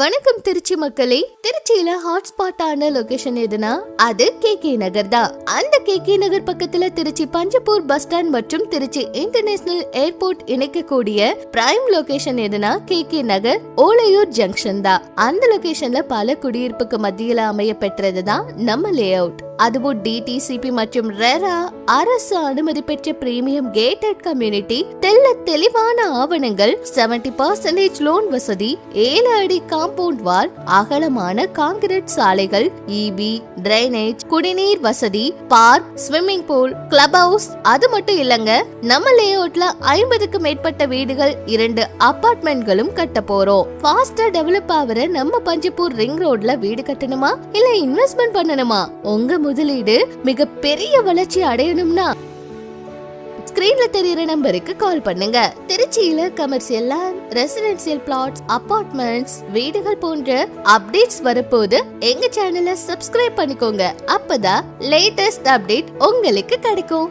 வணக்கம் திருச்சி மக்களே. திருச்சியில ஹாட்ஸ்பாட்டான லொகேஷன் எதுனா? அது கே கே நகர் தான். அந்த கே கே நகர் பக்கத்துல திருச்சி பஞ்சப்பூர் பஸ் ஸ்டாண்ட் மற்றும் திருச்சி இன்டர்நேஷனல் ஏர்போர்ட் இணைக்கக்கூடிய பிரைம் லொகேஷன் எதுனா K K Nagar Olaiyur junction தான். அந்த லொகேஷன்ல பல குடியிருப்புக்கு மத்தியில அமைய பெற்றது தான் நம்ம லே அவுட் அதுவும் டிடிசிபி மற்றும் ரெரா அரசு அனுமதி பெற்ற பிரீமியம் கேட்டட் கம்யூனிட்டி தெல்ல தெளிவான ஆவணங்கள் 70% பர்சன்டேஜ் லோன் வசதி ஏழு அடி காம்பவுண்ட் வால் அகலமான காங்கிரீட் சாலைகள் இபி டிரைனேஜ் குடிநீர் வசதி park swimming pool club house அது மட்டும் இல்லங்க நம்ம லேஅவுட்ல ஐம்பதுக்கு மேற்பட்ட வீடுகள் இரண்டு அபார்ட்மெண்ட்களும் கட்ட போறோம். ஃபாஸ்டா டெவலப் ஆகிற நம்ம பஞ்சப்பூர் ரிங் ரோட்ல வீடு கட்டணுமா? இல்ல இன்வெஸ்ட்மெண்ட் பண்ணணுமா? உங்க முதலீடு மிக பெரிய வளர்ச்சி அடையணும்னா ஸ்கிரீன்ல தெரியுற நம்பருக்கு கால் பண்ணுங்க. திருச்சியில commercial land residential flats apartments வீடுகள் போன்ற அப்டேட்ஸ் வரப்போது எங்க சேனலை சப்ஸ்கிரைப் பண்ணிக்கோங்க. அப்பதான் லேட்டஸ்ட் அப்டேட் உங்களுக்கு கிடைக்கும்.